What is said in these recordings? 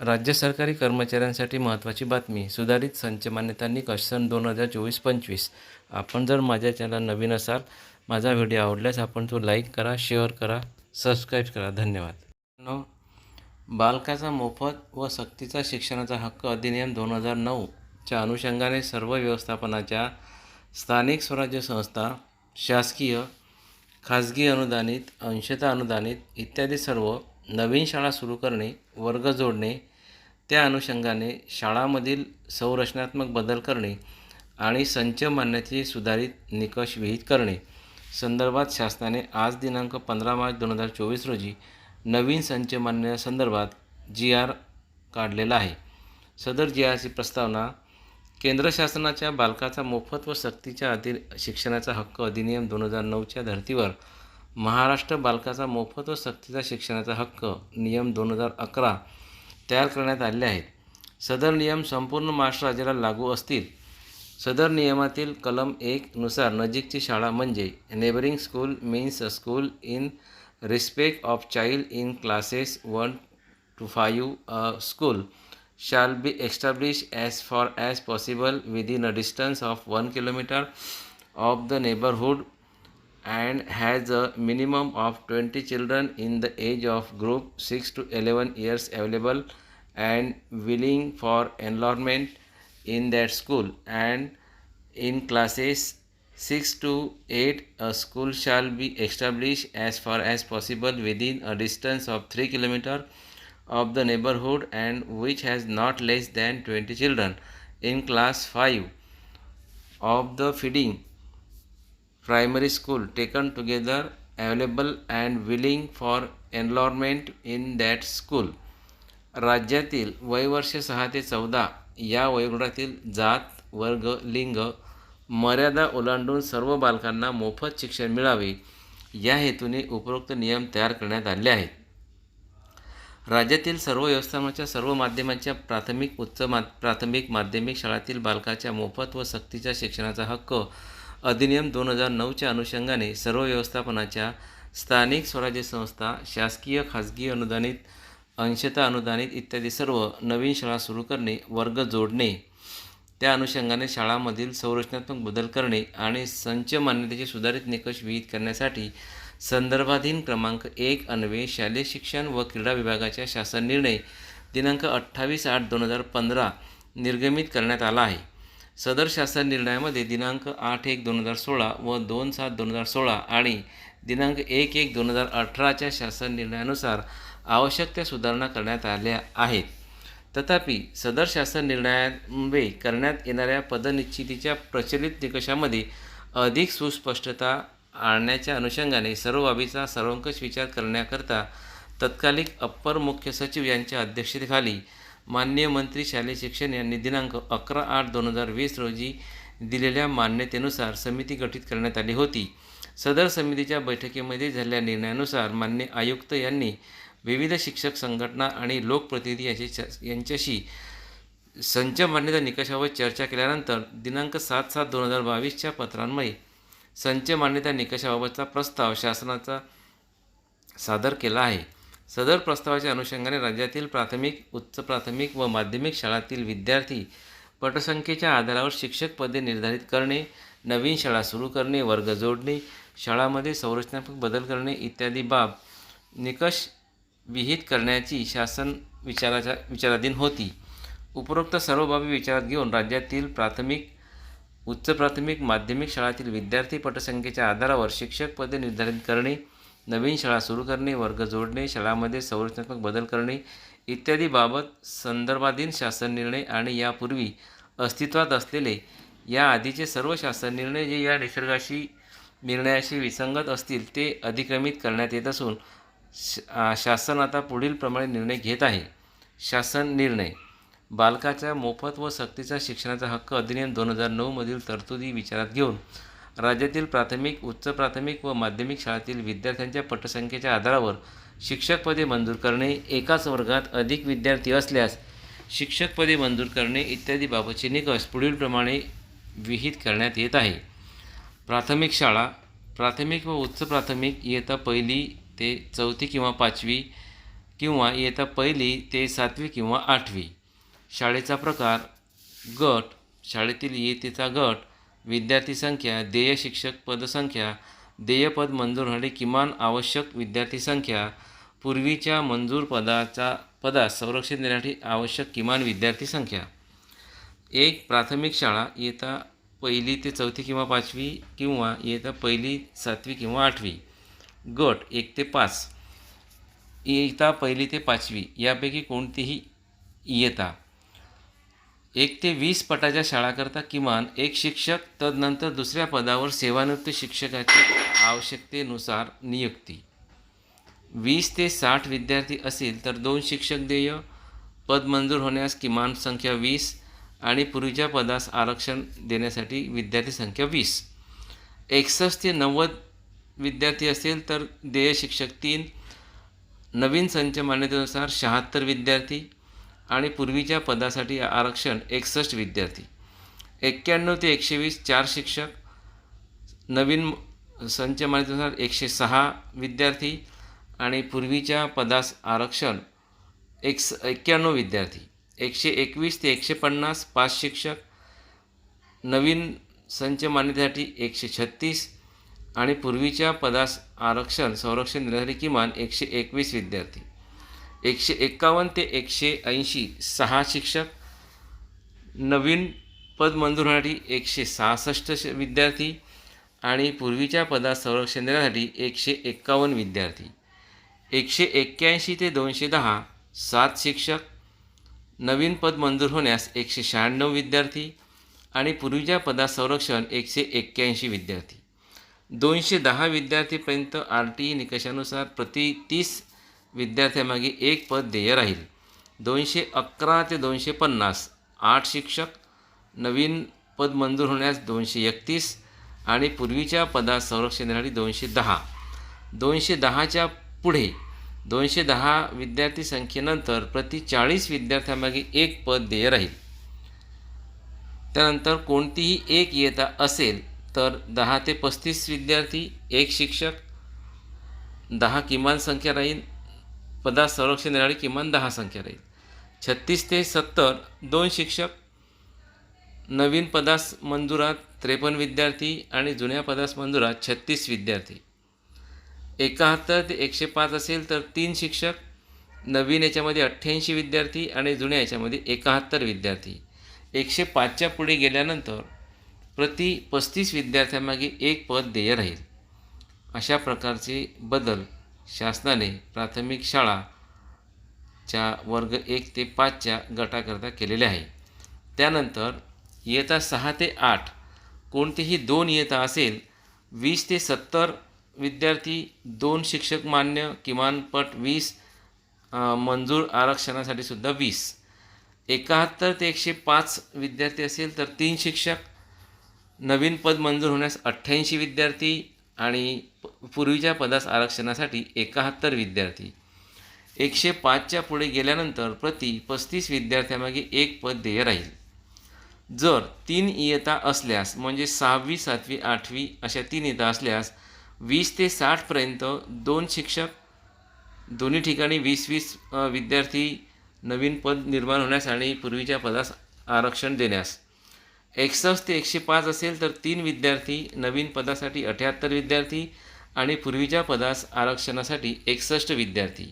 राज्य सरकारी कर्मचाऱ्यांसाठी महत्त्वाची बातमी. सुधारित संच मान्यता निकष सन दोन हजार चोवीस पंचवीस. आपण जर माझ्या चॅनल नवीन असाल माझा व्हिडिओ आवडल्यास आपण तो लाईक करा शेअर करा सबस्क्राईब करा. धन्यवाद. नो बालकाचा मोफत व सक्तीचा शिक्षणाचा हक्क अधिनियम दोन हजार नऊच्या अनुषंगाने सर्व व्यवस्थापनाच्या स्थानिक स्वराज्य संस्था शासकीय खाजगी अनुदानित अंशता अनुदानित इत्यादी सर्व नवीन शाळा सुरू करणे वर्ग जोडणे त्या अनुषंगाने शाळामधील संरचनात्मक बदल करणे आणि संच मानण्याचे सुधारित निकष विहित करणे. संदर्भात शासनाने आज दिनांक पंधरा मार्च दोन हजार चोवीस रोजी नवीन संच मानण्यासंदर्भात जी आर काढलेला आहे. सदर जी आरची प्रस्तावना केंद्र शासनाच्या बालकाचा मोफत व सक्तीच्या आधी शिक्षणाचा हक्क अधिनियम दोन हजार नऊच्या धर्तीवर महाराष्ट्र बालकाचा मोफत व सक्तीचा शिक्षणाचा हक्क नियम दोन हजार अकरा तयार करण्यात आले आहेत. सदर नियम संपूर्ण महाराष्ट्र राज्याला लागू असतील. सदर नियमातील कलम एकनुसार नजीकची शाळा म्हणजे neighbouring school means a school in respect of child in classes one two five a school shall be established as far as possible within a distance of 1 kilometer of the neighborhood and has a minimum of 20 children in the age of group 6 to 11 years available and willing for enrollment in that school. And in classes 6 to 8 a school shall be established as far as possible within a distance of 3 kilometer of the neighborhood and which has not less than 20 children. In class 5 of the feeding primary school taken together available and willing for enrollment in that school. राज्यातील वयवर्ष सहा ते चौदा या वयोगटातील जात वर्ग लिंग मर्यादा ओलांडून सर्व बालकांना मोफत शिक्षण मिळावे या हेतूने उपरोक्त नियम तयार करण्यात आले आहेत. राज्यातील सर्व व्यवस्थापनाच्या सर्व माध्यमांच्या प्राथमिक उच्च मा प्राथमिक माध्यमिक शाळातील बालकाच्या मोफत व सक्तीच्या शिक्षणाचा हक्क अधिनियम दोन हजार नऊच्या अनुषंगाने सर्व व्यवस्थापनाच्या स्थानिक स्वराज्य संस्था शासकीय खाजगी अनुदानित अंशतः अनुदानित इत्यादी सर्व नवीन शाळा सुरू करणे वर्ग जोडणे त्या अनुषंगाने शाळामधील संरचनात्मक बदल करणे आणि संच मान्यतेचे सुधारित निकष विहित करण्यासाठी संदर्भाधीन क्रमांक एक अन्वे शालेय शिक्षण व क्रीडा विभागाच्या शासन निर्णय दिनांक अठ्ठावीस आठ दोन हजार पंधरा निर्गमित करण्यात आला आहे. सदर शासन निर्णयामध्ये दिनांक आठ एक दोन हजार सोळा व दोन सात दोन हजार सोळा आणि दिनांक एक एक दोन हजार अठराच्या शासन निर्णयानुसार आवश्यक त्या सुधारणा करण्यात आल्या आहेत. तथापि सदर शासन निर्णयामुळे करण्यात येणाऱ्या पदनिश्चितीच्या प्रचलित निकषामध्ये अधिक सुस्पष्टता आणण्याच्या अनुषंगाने सर्व बाबीचा सर्वंकष विचार करण्याकरता तत्कालिक अप्पर मुख्य सचिव यांच्या अध्यक्षतेखाली माननीय मंत्री शालेय शिक्षण यांनी दिनांक अकरा आठ दोन हजार वीस रोजी दिलेल्या मान्यतेनुसार समिती गठीत करण्यात आली होती. सदर समितीच्या बैठकीमध्ये झालेल्या निर्णयानुसार मान्य आयुक्त यांनी विविध शिक्षक संघटना आणि लोकप्रतिनिधी यांची यांच्याशी संच मान्यता निकषावर चर्चा केल्यानंतर दिनांक सात सात दोन हजार बावीसच्या पत्रांमुळे संच मान्यता निकषाबाबतचा प्रस्ताव शासनाचा सादर केला आहे. सदर प्रस्तावाच्या अनुषंगाने राज्यातील प्राथमिक उच्च प्राथमिक व माध्यमिक शाळातील विद्यार्थी पटसंख्येच्या आधारावर शिक्षक पदे निर्धारित करणे नवीन शाळा सुरू करणे वर्ग जोडणे शाळामध्ये संरचनात्मक बदल करणे इत्यादी बाब निकष विहित करण्याची शासन विचाराच्या विचाराधीन होती. उपरोक्त सर्व बाबी विचारात घेऊन राज्यातील प्राथमिक उच्च प्राथमिक माध्यमिक शाळातील विद्यार्थी पटसंख्येच्या आधारावर शिक्षक पदे निर्धारित करणे नवीन शाळा सुरू करणे वर्ग जोडणे शाळामध्ये संरचनात्मक बदल करणे इत्यादी बाबत संदर्भाधीन शासन निर्णय आणि यापूर्वी अस्तित्वात असलेले या आधीचे सर्व शासन निर्णय जे या निसर्गाशी निर्णयाशी विसंगत असतील ते अधिक्रमित करण्यात येत असून शासन आता पुढीलप्रमाणे निर्णय घेत आहे. शासन निर्णय. बालकाच्या मोफत व सक्तीचा शिक्षणाचा हक्क अधिनियम दोन हजार नऊमधील तरतुदी विचारात घेऊन राज्यातील प्राथमिक उच्च प्राथमिक व माध्यमिक शाळेतील विद्यार्थ्यांच्या पटसंख्येच्या आधारावर शिक्षकपदे मंजूर करणे एकाच वर्गात अधिक विद्यार्थी असल्यास शिक्षकपदे मंजूर करणे इत्यादी बाबतचे निकष पुढीलप्रमाणे विहित करण्यात येत आहे. प्राथमिक शाळा प्राथमिक व उच्च प्राथमिक इयत्ता पहिली ते चौथी किंवा पाचवी किंवा इयत्ता पहिली ते सातवी किंवा आठवी. शाळेचा प्रकार गट शाळेतील इयत्तेचा गट विद्यार्थी संख्या देय शिक्षक पदसंख्या देयपद मंजूर होणारी किमान आवश्यक विद्यार्थी संख्या पूर्वीच्या मंजूर पदाचा पदास संरक्षण देण्यासाठी आवश्यक किमान विद्यार्थी संख्या. एक प्राथमिक शाळा इयत्ता पहिली ते चौथी किंवा पाचवी किंवा इयत्ता पहिली सातवी किंवा आठवी. गट एक ते पाच. इयत्ता पहिली ते पाचवी यापैकी कोणतीही इयत्ता. एक ते वीस पटाच्या शाळाकरता किमान एक शिक्षक तदनंतर दुसऱ्या पदावर सेवानिवृत्त शिक्षकाची आवश्यकतेनुसार नियुक्ती. वीस ते साठ विद्यार्थी असेल तर दोन शिक्षक देय पद मंजूर होण्यास किमान संख्या वीस आणि पूर्वीच्या पदास आरक्षण देण्यासाठी विद्यार्थी संख्या वीस. एकसष्ट ते नव्वद विद्यार्थी असेल तर देय शिक्षक तीन. नवीन संच मान्यतेनुसार शहात्तर विद्यार्थी. आणि पूर्वीच्या पदासाठी आरक्षण एकसष्ट विद्यार्थी. एक्क्याण्णव ते एकशे वीस चार शिक्षक. नवीन संच माहितीनुसार एकशे सहा विद्यार्थी आणि पूर्वीच्या पदास आरक्षण एकस एक्क्याण्णव विद्यार्थी. एकशे एकवीस ते एकशे पन्नास पाच शिक्षक. नवीन संच मान्यतेसाठी एकशे छत्तीस आणि पूर्वीच्या पदास आरक्षण संरक्षण देण्यासाठी किमान एकशे एकवीस विद्यार्थी. एकशे एक्कावन्न ते एकशे ऐंशी सहा शिक्षक नवीन पद मंजूर होण्यासाठी एकशे सहासष्ट श- विद्यार्थी आणि पूर्वीच्या पदात संरक्षण देण्यासाठी एकशे एक्कावन्न विद्यार्थी. एकशे एक्क्याऐंशी ते दोनशे दहा सात शिक्षक नवीन पद मंजूर होण्यास एकशे शहाण्णव विद्यार्थी आणि पूर्वीच्या पदात संरक्षण एकशे एक्क्याऐंशी विद्यार्थी. दोनशे दहा विद्यार्थीपर्यंत आर टी ई निकषानुसार प्रति तीस विद्यार्थ्यामागे एक पद देय राहील. दोनशे अकरा ते दोनशे पन्नास. आठ शिक्षक नवीन पद मंजूर होण्यास दोनशे एकतीस आणि पूर्वीच्या पदात संरक्षण देण्यासाठी दोनशे दहा. दोनशे दहाच्या पुढे दोनशे दहा विद्यार्थी संख्येनंतर प्रति चाळीस विद्यार्थ्यामागे एक पद देय राहील. त्यानंतर कोणतीही एक येता असेल तर दहा ते पस्तीस विद्यार्थी एक शिक्षक दहा किमान संख्या राहील. पदास संरक्षण देणारी किमान दहा संख्या राहील. छत्तीस ते सत्तर दोन शिक्षक नवीन पदास मंजुरात त्रेपन्न विद्यार्थी आणि जुन्या पदास मंजुरात छत्तीस विद्यार्थी. एकाहत्तर ते एकशे पाच असेल तर तीन शिक्षक नवीन याच्यामध्ये अठ्ठ्याऐंशी विद्यार्थी आणि जुन्या याच्यामध्ये एकाहत्तर विद्यार्थी. एकशे पाचच्या पुढे गेल्यानंतर प्रति पस्तीस विद्यार्थ्यांमागे एक पद देय राहील. अशा प्रकारचे बदल शासनाने प्राथमिक शाळाच्या वर्ग एक ते पाचच्या गटाकरता केलेले आहे. त्यानंतर इयत्ता सहा ते आठ कोणतीही दोन इयत्ता असेल वीस ते सत्तर विद्यार्थी दोन शिक्षक मान्य किमान पट वीस मंजूर आरक्षणासाठी सुद्धा वीस. एकाहत्तर ते एकशे पाच विद्यार्थी असेल तर तीन शिक्षक नवीन पद मंजूर होण्यास अठ्ठ्याऐंशी विद्यार्थी आणि प- पूर्वीच्या पदास आरक्षणासाठी एकाहत्तर विद्यार्थी. एकशे पाचच्या पुढे गेल्यानंतर प्रति पस्तीस विद्यार्थ्यामागे एक पद देय राहील. जर तीन इयता असल्यास म्हणजे सहावी सातवी आठवी अशा तीन इयता असल्यास वीस ते साठपर्यंत दोन शिक्षक दोन्ही ठिकाणी वीस वीस विद्यार्थी नवीन पद निर्माण होण्यास आणि पूर्वीच्या पदास आरक्षण देण्यास एकसष्ट ते एकशे पाच असेल तर तीन विद्यार्थी नवीन पदासाठी अठ्याहत्तर विद्यार्थी आणि पूर्वीच्या पदास आरक्षणासाठी एकसष्ट विद्यार्थी.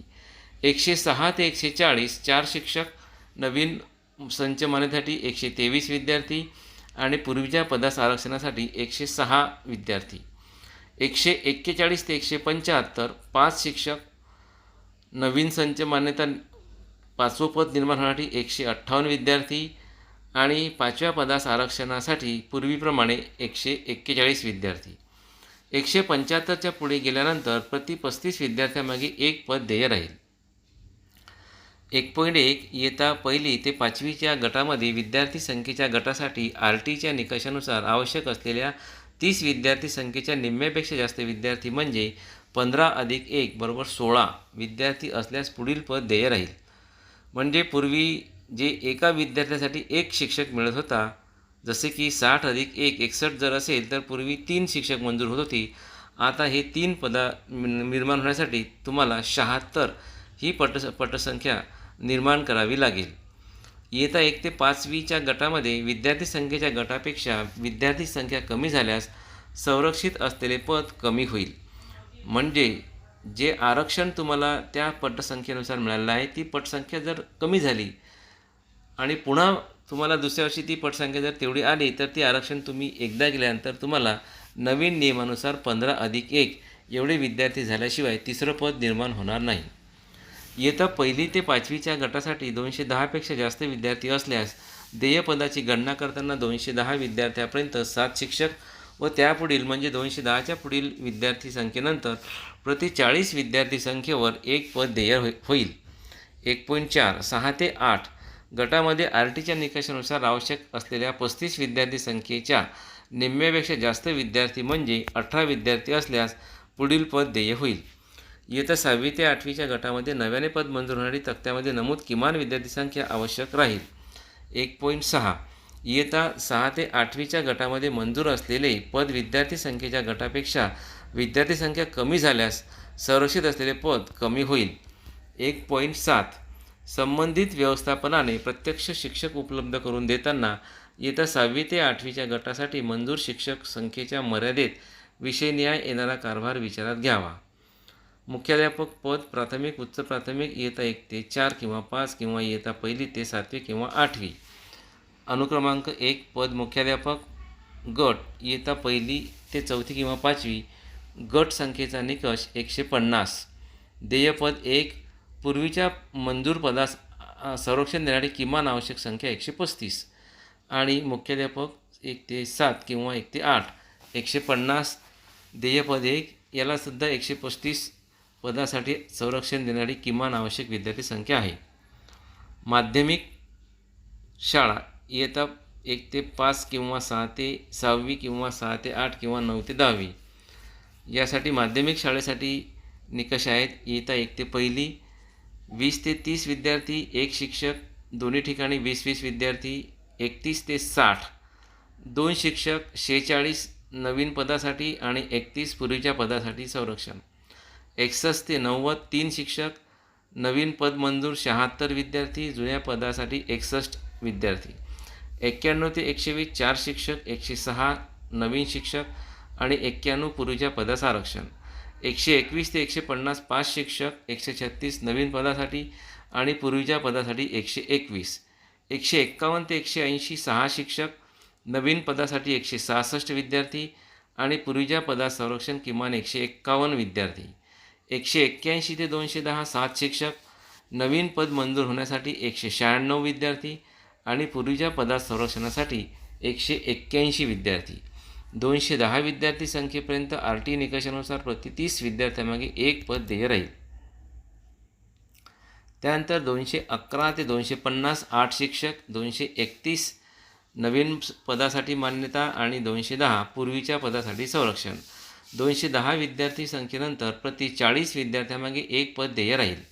एकशे सहा ते एकशे चाळीस चार शिक्षक नवीन संच मान्यतेसाठी एकशे तेवीस विद्यार्थी आणि पूर्वीच्या पदास आरक्षणासाठी एकशे सहा विद्यार्थी. एकशे एक्केचाळीस ते एकशे पंच्याहत्तर पाच शिक्षक नवीन संच मान्यता पाचवं पद निर्माण होण्यासाठी एकशे अठ्ठावन्न विद्यार्थी आणि पाचव्या पदास आरक्षणासाठी पूर्वीप्रमाणे एकशे एक्केचाळीस विद्यार्थी. एकशे पंच्याहत्तरच्या पुढे गेल्यानंतर प्रति पस्तीस विद्यार्थ्यामागे एक पद देय राहील. एक पॉईंट एक इयत्ता पहिली ते पाचवीच्या गटामध्ये विद्यार्थी संख्येच्या गटासाठी आर टीच्या निकषानुसार आवश्यक असलेल्या तीस विद्यार्थी संख्येच्या निम्म्यापेक्षा जास्त विद्यार्थी म्हणजे पंधरा अधिक एक बरोबर सोळा विद्यार्थी असल्यास पुढील पद देय राहील. म्हणजे पूर्वी जे एका विद्यार्थ्यासाठी एक शिक्षक मिळत होता. जसे की साठ अधिक एक एकसष्ट जर असेल तर पूर्वी तीन शिक्षक मंजूर होत होती. आता हे तीन पदा निर्माण होण्यासाठी तुम्हाला शहात्तर ही पट पटसंख्या निर्माण करावी लागेल. येता एक ते पाचवीच्या गटामध्ये विद्यार्थी संख्येच्या गटापेक्षा विद्यार्थी संख्या कमी झाल्यास संरक्षित असलेले पद कमी होईल. म्हणजे जे आरक्षण तुम्हाला त्या पटसंख्येनुसार मिळालेलं आहे ती पटसंख्या जर कमी झाली आणि पुन्हा तुम्हाला दुसऱ्या वर्षी ती पटसंख्या जर तेवढी आली तर ती आरक्षण तुम्ही एकदा गेल्यानंतर तुम्हाला नवीन नियमानुसार पंधरा अधिक एक एवढे विद्यार्थी झाल्याशिवाय तिसरं पद निर्माण होणार नाही. इयत्ता पहिली ते पाचवीच्या गटासाठी दोनशे दहापेक्षा जास्त विद्यार्थी असल्यास देयपदाची गणना करताना दोनशे दहा विद्यार्थ्यापर्यंत सात शिक्षक व त्यापुढील म्हणजे दोनशे दहाच्या पुढील विद्यार्थी संख्येनंतर प्रति चाळीस विद्यार्थी संख्येवर एक पद देय होईल. एक पॉईंट चार सहा ते आठ गटामध्ये आर टीच्या निकषानुसार आवश्यक असलेल्या पस्तीस विद्यार्थी संख्येच्या निम्म्यापेक्षा जास्त विद्यार्थी म्हणजे अठरा विद्यार्थी असल्यास पुढील पद देय होईल. इयत्ता सहावी ते आठवीच्या गटामध्ये नव्याने पद मंजूर होणारी तक्त्यामध्ये नमूद किमान विद्यार्थी संख्या आवश्यक राहील. एक पॉईंट सहा. इयत्ता सहा ते आठवीच्या गटामध्ये मंजूर असलेले पद विद्यार्थी संख्येच्या गटापेक्षा विद्यार्थी संख्या कमी झाल्यास संरक्षित असलेले पद कमी होईल. एक पॉईंट सात. संबंधित व्यवस्थापनाने प्रत्यक्ष शिक्षक उपलब्ध करून देताना येत्या सहावी ते आठवीच्या गटासाठी मंजूर शिक्षक संख्येच्या मर्यादेत विषयनिहाय येणारा कारभार विचारात घ्यावा. मुख्याध्यापक पद प्राथमिक उच्च प्राथमिक इयत्ता एक ते चार किंवा पाच किंवा इयत्ता पहिली ते सातवी किंवा आठवी. अनुक्रमांक एक पद मुख्याध्यापक गट इयत्ता पहिली ते चौथी किंवा पाचवी गट संख्येचा निकष एकशे पन्नास. देयपद एक पूर्वीच्या मंजूर पदास संरक्षण देणारी किमान आवश्यक संख्या एकशे पस्तीस आणि मुख्याध्यापक एक ते सात किंवा एक ते आठ. एकशे पन्नास ध्येयपद एक यालासुद्धा एकशे पस्तीस पदासाठी संरक्षण देणारी किमान आवश्यक विद्यार्थी संख्या आहे. माध्यमिक शाळा इयत्ता एक ते पाच किंवा सहा ते सहावी किंवा सहा ते आठ किंवा नऊ ते दहावी. यासाठी माध्यमिक शाळेसाठी निकष आहेत. इयत्ता एक ते पहिली वीस ते तीस विद्यार्थी एक शिक्षक दोन्ही ठिकाणी वीस वीस विद्यार्थी एकतीस ते साठ. दोन शिक्षक शेहेचाळीस नवीन पदासाठी आणि एकतीस पूर्वीच्या पदासाठी संरक्षण. एकसष्ट ते नव्वद तीन शिक्षक नवीन पद मंजूर शहात्तर विद्यार्थी जुन्या पदासाठी एकसष्ट विद्यार्थी. एक्क्याण्णव ते एकशे वीस चार शिक्षक एकशे सहा नवीन शिक्षक आणि एक्क्याण्णव पूर्वीच्या पदास आरक्षण. एकशे एकवीस ते एकशे पन्नास पाच शिक्षक एकशे छत्तीस नवीन पदासाठी आणि पूर्वीच्या पदासाठी एकशे एकवीस. एकशे एक्कावन्न ते एकशे ऐंशी सहा शिक्षक नवीन पदासाठी एकशे सहासष्ट विद्यार्थी आणि पूर्वीच्या पदात संरक्षण किमान एकशे एक्कावन्न विद्यार्थी. एकशे एक्क्याऐंशी ते दोनशे दहा सात शिक्षक नवीन पद मंजूर होण्यासाठी एकशे शहाण्णव विद्यार्थी आणि पूर्वीच्या पदात संरक्षणासाठी एकशे एक्क्याऐंशी विद्यार्थी. दोनशे दहा विद्यार्थी संख्येपर्यंत आर टी निकषानुसार प्रति तीस विद्यार्थ्यामागे एक पद देय राहील. त्यानंतर दोनशे अकरा ते दोनशे पन्नास आठ शिक्षक दोनशे एकतीस नवीन पदासाठी मान्यता आणि दोनशे दहा पूर्वीच्या पदासाठी संरक्षण. दोनशे दहा विद्यार्थी संख्येनंतर प्रति चाळीस विद्यार्थ्यामागे एक पद देय राहील.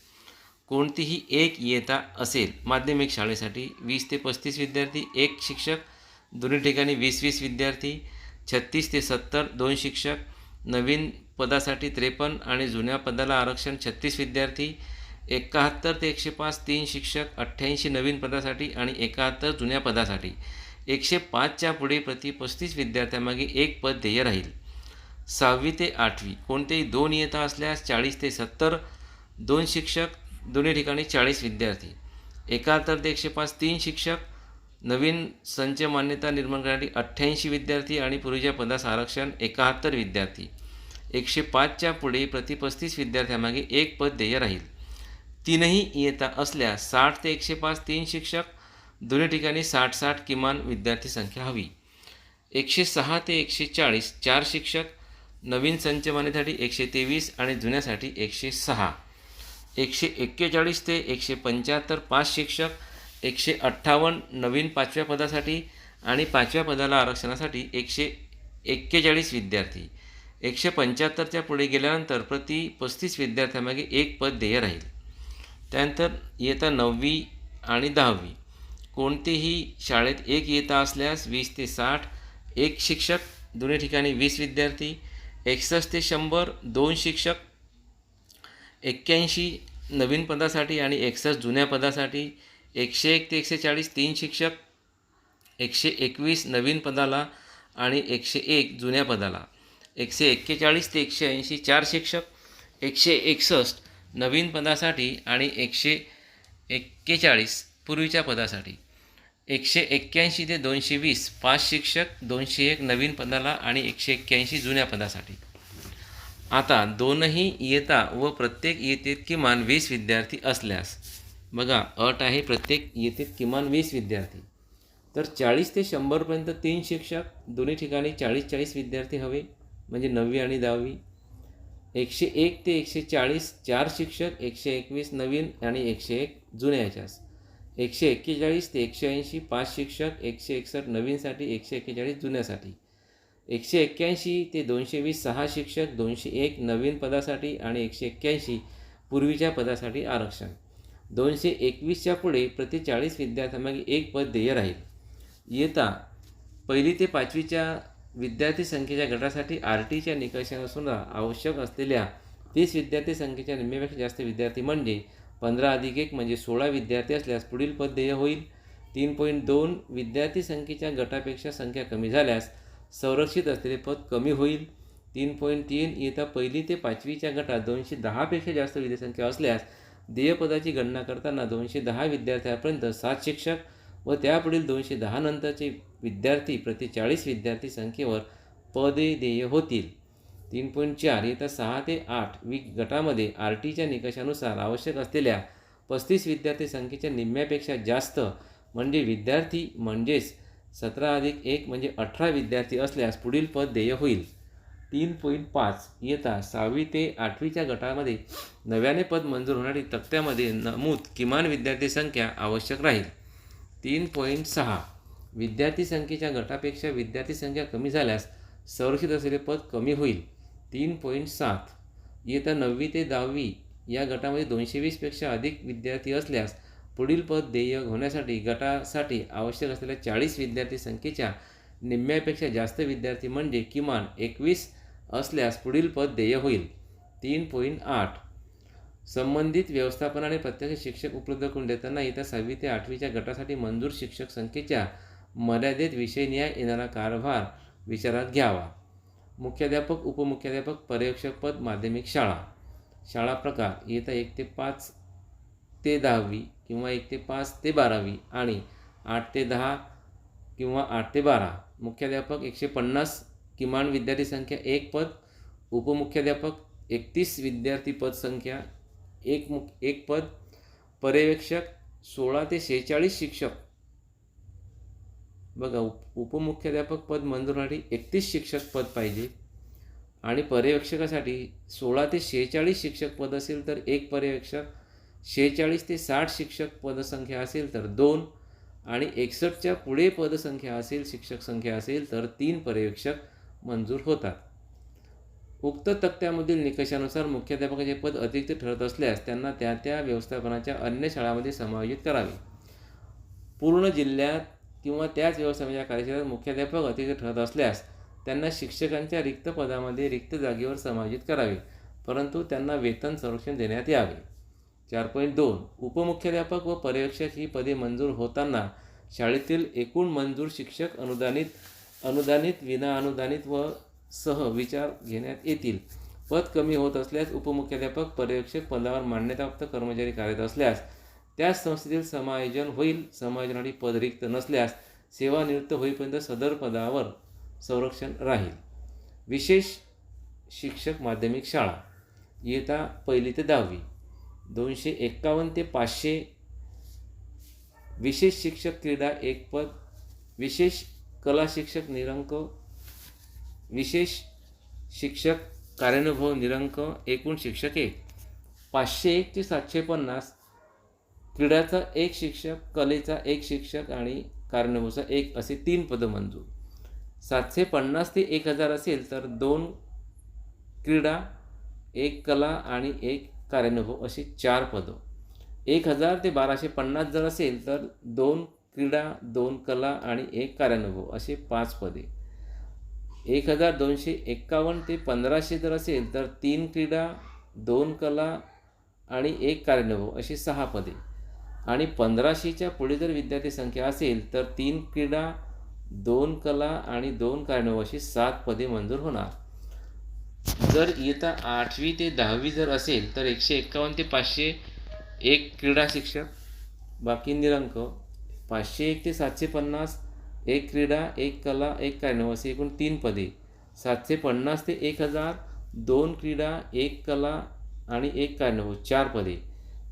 कोणतीही एक येता असेल माध्यमिक शाळेसाठी वीस ते पस्तीस विद्यार्थी एक शिक्षक दोन्ही ठिकाणी वीस वीस विद्यार्थी छत्तीस ते सत्तर दोन शिक्षक नवीन पदासाठी त्रेपन्न आणि जुन्या पदाला आरक्षण छत्तीस विद्यार्थी एकाहत्तर ते एकशे पाच तीन शिक्षक अठ्ठ्याऐंशी नवीन पदासाठी आणि एकाहत्तर जुन्या पदासाठी. एकशे पाचच्या पुढे प्रति पस्तीस विद्यार्थ्यांमागे एक पद ध्येय राहील. सहावी ते आठवी कोणतेही दोन इयता असल्यास चाळीस ते सत्तर दोन शिक्षक दोन्ही ठिकाणी चाळीस विद्यार्थी. एकाहत्तर ते एकशे पाच तीन शिक्षक नवीन संच मान्यता निर्माण करणारी अठ्ठ्याऐंशी विद्यार्थी आणि पूर्वीच्या पदास आरक्षण एकाहत्तर विद्यार्थी. एकशे पाचच्या पुढे प्रति पस्तीस विद्यार्थ्यामागे एक पद देय राहील. तीनही इयता असल्यास साठ ते एकशे पाच तीन शिक्षक दोन्ही ठिकाणी साठ साठ किमान विद्यार्थी संख्या हवी. एकशे सहा ते एकशे चाळीस चार शिक्षक नवीन संच मान्यतेसाठी एकशे तेवीस आणि जुन्यासाठी एकशे सहा. एकशे एक्केचाळीस ते एकशे पंच्याहत्तर पाच शिक्षक एकशे अठ्ठावन्न नवीन पाचव्या पदासाठी आणि पाचव्या पदाला आरक्षणासाठी एकशे एक्केचाळीस विद्यार्थी. एकशे पंच्याहत्तरच्या पुढे गेल्यानंतर प्रति पस्तीस विद्यार्थ्यामागे एक पद देय राहील. त्यानंतर इयत्ता नववी आणि दहावी. कोणतेही शाळेत एक इयत्ता असल्यास वीस ते साठ एक शिक्षक दोन्ही ठिकाणी वीस विद्यार्थी एकसष्ट ते शंभर दोन शिक्षक एक्क्याऐंशी नवीन पदासाठी आणि एकसष्ट जुन्या पदासाठी एकशे एक ते एकशे चाळीस तीन शिक्षक एकशे एकवीस नवीन पदाला आणि एकशे एक जुन्या पदाला. एकशे एक्केचाळीस ते एकशे ऐंशी चार शिक्षक एकशे एकसष्ट नवीन पदासाठी आणि एकशे एक्केचाळीस पूर्वीच्या पदासाठी. एकशे एक्क्याऐंशी ते दोनशे वीस पाच शिक्षक दोनशे एक नवीन पदाला आणि एकशे एक्क्याऐंशी जुन्या पदासाठी. आता दोनही इयता व प्रत्येक इयतेत किमान वीस विद्यार्थी असल्यास बघा अट आहे प्रत्येक येथे किमान वीस विद्यार्थी. तर चाळीस ते शंभरपर्यंत तीन शिक्षक दोन्ही ठिकाणी चाळीस चाळीस विद्यार्थी हवे म्हणजे नववी आणि दहावी. एकशे एक ते एकशे चाळीस चार शिक्षक एकशे एकवीस नवीन आणि एकशे एक जुन्या याच्यास. एकशे एक्केचाळीस ते एकशे ऐंशी पाच शिक्षक एकशे एकसष्ट नवीनसाठी एकशे एक्केचाळीस जुन्यासाठी. एकशे एक्क्याऐंशी ते दोनशे वीस सहा शिक्षक दोनशे एक नवीन पदासाठी आणि एकशे एक्क्याऐंशी पूर्वीच्या पदासाठी आरक्षण. दोनशे एकवीसच्या पुढे प्रति चाळीस विद्यार्थ्यांमागे एक पद ध्येय राहील. इयत्ता पहिली ते पाचवीच्या विद्यार्थी संख्येच्या गटासाठी आर टीच्या निकषानुसार आवश्यक असलेल्या तीस विद्यार्थी संख्येच्या निम्म्यापेक्षा जास्त विद्यार्थी म्हणजे पंधरा अधिक एक म्हणजे सोळा विद्यार्थी असल्यास पुढील पद ध्येय होईल. तीन पॉईंट दोन विद्यार्थी संख्येच्या गटापेक्षा संख्या कमी झाल्यास संरक्षित असलेले पद कमी होईल. तीन पॉईंट तीन इयत्ता पहिली ते पाचवीच्या गटात दोनशे दहापेक्षा जास्त विद्यासंख्या असल्यास देयपदाची गणना करताना दोनशे दहा विद्यार्थ्यापर्यंत सात शिक्षक व त्यापुढील दोनशे दहा नंतरचे विद्यार्थी प्रति चाळीस विद्यार्थी संख्येवर पदे देय होतील. तीन पॉईंट चार येत्या सहा ते आठ वी गटामध्ये आर टीच्या निकषानुसार आवश्यक असलेल्या पस्तीस विद्यार्थी संख्येच्या निम्म्यापेक्षा जास्त म्हणजे विद्यार्थी म्हणजेच सतरा अधिक एक म्हणजे अठरा विद्यार्थी असल्यास पुढील पद देय होईल. तीन पॉईंट पाच इयत्ता सहावी ते आठवीच्या गटामध्ये नव्याने पद मंजूर होणारी तक्त्यामध्ये नमूद किमान विद्यार्थी संख्या आवश्यक राहील. तीन पॉईंट सहा विद्यार्थी संख्येच्या गटापेक्षा विद्यार्थी संख्या कमी झाल्यास संरक्षित असलेले पद कमी होईल. तीन पॉईंट सात इयत्ता नववी ते दहावी या गटामध्ये दोनशे वीसपेक्षा अधिक विद्यार्थी असल्यास पुढील पद देय होण्यासाठी गटासाठी आवश्यक असलेल्या चाळीस विद्यार्थी संख्येच्या निम्म्यापेक्षा जास्त विद्यार्थी म्हणजे किमान एकवीस असल्यास पुढील पद देय होईल. तीन पॉईंट आठ. संबंधित व्यवस्थापन आणि प्रत्यक्ष शिक्षक उपलब्ध करून देताना इथं सहावी ते आठवीच्या गटासाठी मंजूर शिक्षक संख्येच्या मर्यादेत विषयनिहाय येणारा कारभार विचारात घ्यावा. मुख्याध्यापक उपमुख्याध्यापक पर्यवेक्षक पद माध्यमिक शाळा. शाळा प्रकार इयत्ता एक ते पाच ते दहावी किंवा एक ते पाच ते बारावी आणि आठ ते दहा किंवा आठ ते बारा. मुख्याध्यापक एकशे पन्नास किमान विद्यार्थी संख्या एक पद उपमुख्याध्यापक एकतीस विद्यार्थी पद संख्या एक मुख एक पद पर्यवेक्षक सोळा ते शेहेचाळीस शिक्षक. बघा उप उपमुख्याध्यापक पद मंजुरासाठी एकतीस शिक्षक पद पाहिजे आणि पर्यवेक्षकासाठी सोळा ते शेहेचाळीस शिक्षक पद असेल तर एक पर्यवेक्षक शेहेचाळीस ते साठ शिक्षक पदसंख्या असेल तर दोन आणि एकसष्टच्या पुढे पदसंख्या असेल शिक्षक संख्या असेल तर तीन पर्यवेक्षक मंजूर होतात. उक्त तक्त्यामधील निकषानुसार मुख्याध्यापकाचे पद अतिरिक्त ठरत असल्यास त्यांना त्या त्या व्यवस्थापनाच्या अन्य शाळांमध्ये समायोजित करावे. पूर्ण जिल्ह्यात किंवा त्याच व्यवस्थापनाच्या कार्यशाळेत मुख्याध्यापक अतिरिक्त ठरत असल्यास त्यांना शिक्षकांच्या रिक्त पदामध्ये रिक्त जागेवर समायोजित करावे परंतु त्यांना वेतन संरक्षण देण्यात यावे. चार पॉईंट दोन. उपमुख्याध्यापक व पर्यवेक्षक ही पदे मंजूर होताना शाळेतील एकूण मंजूर शिक्षक अनुदानित अनुदानित विनाअनुदानित व सह विचार घेण्यात येतील. पद कमी होत असल्यास उपमुख्याध्यापक पर्यवेक्षक पदावर मान्यताप्राप्त कर्मचारी कार्यरत असल्यास त्याच संस्थेतील समायोजन होईल. समायोजनासाठी पद रिक्त नसल्यास सेवानिवृत्त होईपर्यंत सदर पदावर संरक्षण राहील. विशेष शिक्षक माध्यमिक शाळा. येता पहिली ते दहावी. दोनशे एक्कावन्न ते पाचशे. विशेष शिक्षक क्रीडा एक पद. विशेष कला शिक्षक निरंक विशेष शिक्षक कार्यानुभव निरंक एकूण शिक्षक एक. पाचशे एक ते सातशे पन्नास. क्रीडाचा एक शिक्षक कलेचा एक शिक्षक आणि कार्यानुभवचा एक असे तीन पदं मंजूर. सातशे पन्नास ते एक हजार असेल तर दोन क्रीडा एक कला आणि एक कार्यानुभव असे चार पदं. एक हजार ते बाराशे पन्नास जर असेल तर दोन क्रीडा दोन कला आणि एक कार्यानुभव असे पाच पदे. एक हजार दोनशे एक्कावन्न ते पंधराशे जर असेल तर तीन क्रीडा दोन कला आणि एक कार्यानुभव अशी सहा पदे. आणि पंधराशेच्या पुढे जर विद्यार्थी संख्या असेल तर तीन क्रीडा दोन कला आणि दोन कार्यानुभव अशी सात पदे मंजूर होणार. जर इयत्ता आठवी ते दहावी जर असेल तर एकशे एक्कावन्न ते पाचशे एक क्रीडा शिक्षक बाकी निरंक पाचशे एक ते सातशे पन्नास एक क्रीडा एक कला एक कार्यानुभव असे एकूण तीन पदे. सातशे पन्नास ते एक हजार दोन क्रीडा एक कला आणि एक कार्यानुभव चार पदे.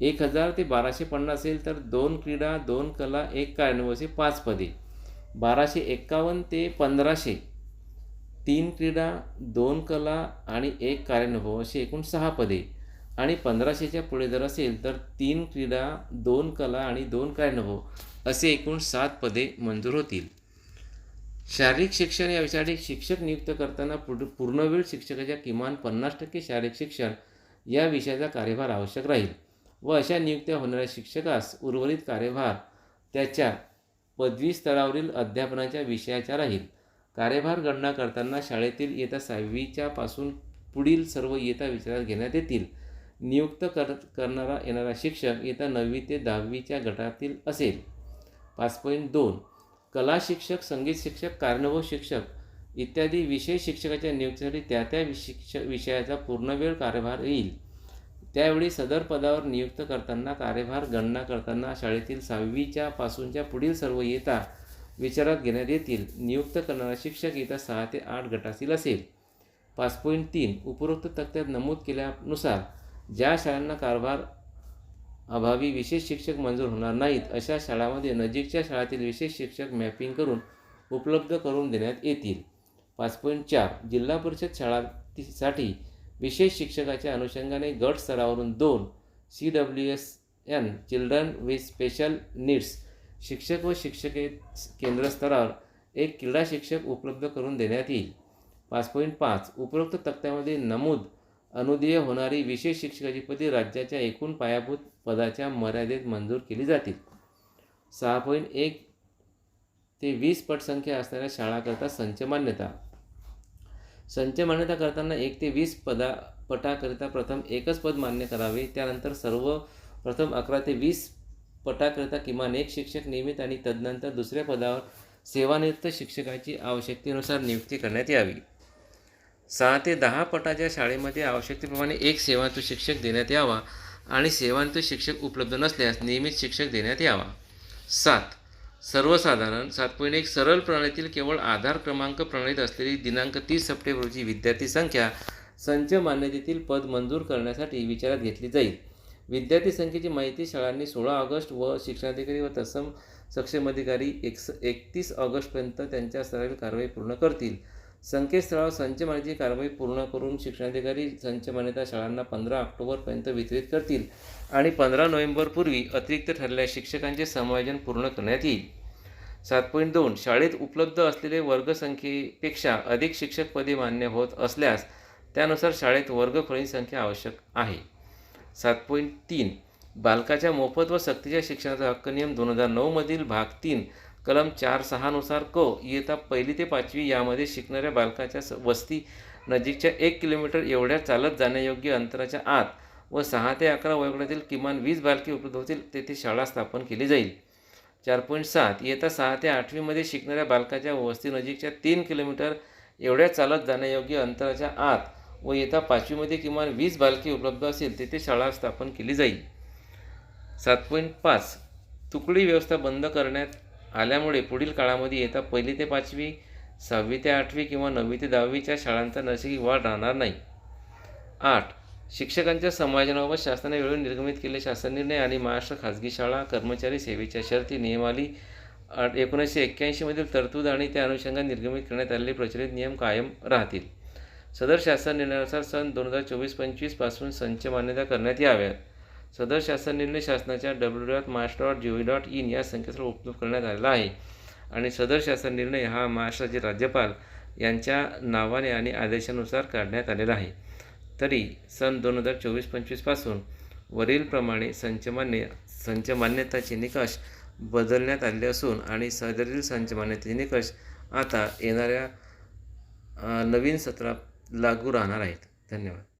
एक हजार ते बाराशे पन्नास असेल तर दोन क्रीडा दोन कला एक कार्यानुभव असे पाच पदे. बाराशे एक्कावन्न ते पंधराशे तीन क्रीडा दोन कला आणि एक कार्यानुभव असे एकूण सहा पदे. आणि पंधराशेच्या पुढे जर असेल तर तीन क्रीडा दोन कला आणि दोन कार्यानुभव असे एकूण सात पदे मंजूर होतील. शारीरिक शिक्षण या विषयासाठी शिक्षक नियुक्त करताना पुढ पूर्णवेळ शिक्षकाच्या किमान पन्नास टक्के शारीरिक शिक्षण या विषयाचा कार्यभार आवश्यक राहील व अशा नियुक्त्या होणाऱ्या शिक्षकास उर्वरित कार्यभार त्याच्या पदवी स्तरावरील अध्यापनाच्या विषयाचा राहील. कार्यभार गणना करताना शाळेतील इयत्ता सहावीच्या पासून पुढील सर्व इयत्ता विचारात घेण्यात येतील. नियुक्त कर करणारा येणारा शिक्षक इयत्ता नववी ते दहावीच्या गटातील असेल. पाच पॉईंट दोन. कला शिक्षक संगीत शिक्षक कारणभूत शिक्षक इत्यादी विषय शिक्षकाच्या नियुक्तीसाठी त्या त्या शिक्ष विषयाचा पूर्णवेळ कार्यभार येईल. त्यावेळी सदर पदावर नियुक्त करताना कार्यभार गणना करताना शाळेतील सहावीच्या पासूनच्या पुढील सर्व येता विचारात घेण्यात येतील. नियुक्त करणारा शिक्षक इयत्ता सहा ते आठ गटातील असेल. पाच पॉईंट तीन. उपरोक्त तक्त्यात नमूद केल्यानुसार ज्या शाळांना कारभार अभावी विशेष शिक्षक मंजूर होणार नाहीत अशा शाळामध्ये नजीकच्या शाळातील विशेष शिक्षक मॅपिंग करून उपलब्ध करून देण्यात येतील. पाच पॉईंट चार जिल्हा परिषद शाळांसाठी विशेष शिक्षकाच्या अनुषंगाने गट स्तरावरून दोन C W S N children with special needs शिक्षक व शिक्षके केंद्र स्तरावर एक क्रीडा शिक्षक उपलब्ध करून देण्यात येईल. पाच पॉईंट पाच उपरोक्त तक्त्यामध्ये नमूद अनुदेय होणारी विशेष शिक्षकाची पदे राज्याच्या एकूण पायाभूत पदाच्या मर्यादेत मंजूर केली जातील. सहा पॉईंट एक ते वीस पटसंख्या असणाऱ्या शाळाकरता संच मान्यता. संच मान्यता करताना एक ते वीस पदा पटाकरिता प्रथम एकच पद मान्य करावे. त्यानंतर सर्व प्रथम अकरा ते वीस पटाकरिता किमान एक शिक्षक नियमित आणि तदनंतर दुसऱ्या पदावर सेवानिवृत्त शिक्षकाची आवश्यकतेनुसार नियुक्ती करण्यात यावी. सहा ते दहा पटाच्या शाळेमध्ये आवश्यकतेप्रमाणे एक सेवातू शिक्षक देण्यात यावा. आणि सेवांत शिक्षक उपलब्ध नसल्यास नियमित शिक्षक देण्यात यावा. सात. सर्वसाधारण सात पॉईंट एक सरळ प्रणालीतील केवळ आधार क्रमांक प्रणालीत असलेली दिनांक तीस सप्टेंबर रोजी विद्यार्थी संख्या संच मान्यतेतील पद मंजूर करण्यासाठी विचारात घेतली जाईल. विद्यार्थी संख्येची माहिती शाळांनी सोळा ऑगस्ट व शिक्षणाधिकारी व तत्सम सक्षम अधिकारी एकस एकतीस ऑगस्टपर्यंत त्यांच्या स्तरावरील कारवाई पूर्ण करतील. संकेतस्थळावर संच मान्यतेची कारवाई पूर्ण करून शिक्षणाधिकारी संच मान्यता शाळांना पंधरा ऑक्टोबरपर्यंत वितरित करतील आणि पंधरा नोव्हेंबरपूर्वी अतिरिक्त ठरलेल्या शिक्षकांचे समायोजन पूर्ण करण्यात येईल. सात पॉईंट दोन शाळेत उपलब्ध असलेले वर्गसंख्येपेक्षा अधिक शिक्षक पदे मान्य होत असल्यास त्यानुसार शाळेत वर्गफळी संख्या आवश्यक आहे. सात पॉईंट तीन बालकाच्या मोफत व सक्तीच्या शिक्षणाचा हक्क नियम दोन हजार नऊमधील भाग तीन कलम चार सहानुसार क इयत्ता पहिली ते पाचवी यामध्ये शिकणाऱ्या बालकाच्या स वस्ती नजीकच्या एक किलोमीटर एवढ्या चालत जाण्यायोग्य अंतराच्या आत व सहा ते अकरा वयोगटातील किमान वीस बालके उपलब्ध होतील तेथे शाळा स्थापन केली जाईल. चार पॉईंट सात इयत्ता सहा ते आठवीमध्ये शिकणाऱ्या बालकाच्या वस्ती नजीकच्या तीन किलोमीटर एवढ्या चालत जाण्यायोग्य अंतराच्या आत व इयत्ता पाचवीमध्ये किमान वीस बालके उपलब्ध असेल तेथे शाळा स्थापन केली जाईल. सात पॉईंट पाच तुकडी व्यवस्था बंद करण्यात आल्यामुळे पुढील काळामध्ये येता पहिली ते पाचवी सहावी ते आठवी किंवा नववी ते दहावीच्या शाळांचा नैसर्गिक वाढ राहणार नाही. आठ. शिक्षकांच्या समायोजनाबाबत शासनाने वेळोवेळी निर्गमित केले शासन निर्णय आणि महाराष्ट्र खाजगी शाळा कर्मचारी सेवेच्या शर्ती नियमावली आठ एकोणीसशे एक्क्याऐंशीमधील तरतूद आणि त्या अनुषंगाने निर्गमित करण्यात आलेले प्रचलित नियम कायम राहतील. सदर शासन निर्णयानुसार सन दोन हजार चोवीस पंचवीसपासून संच मान्यता करण्यात याव्यात. सदर शासन निर्णय शासनाच्या W dot Maharashtra dot G O dot in या संकेतस्थळ उपलब्ध करण्यात आलेला आहे. आणि सदर शासन निर्णय हा महाराष्ट्राचे राज्यपाल यांच्या नावाने आणि आदेशानुसार काढण्यात आलेला आहे. तरी सन दोन हजार चोवीस पंचवीसपासून वरीलप्रमाणे संचमान्य संचमान्यताचे निकष बदलण्यात आले असून आणि सदरील संचमान्यतेचे निकष आता येणाऱ्या नवीन सत्रात लागू राहणार आहेत. धन्यवाद.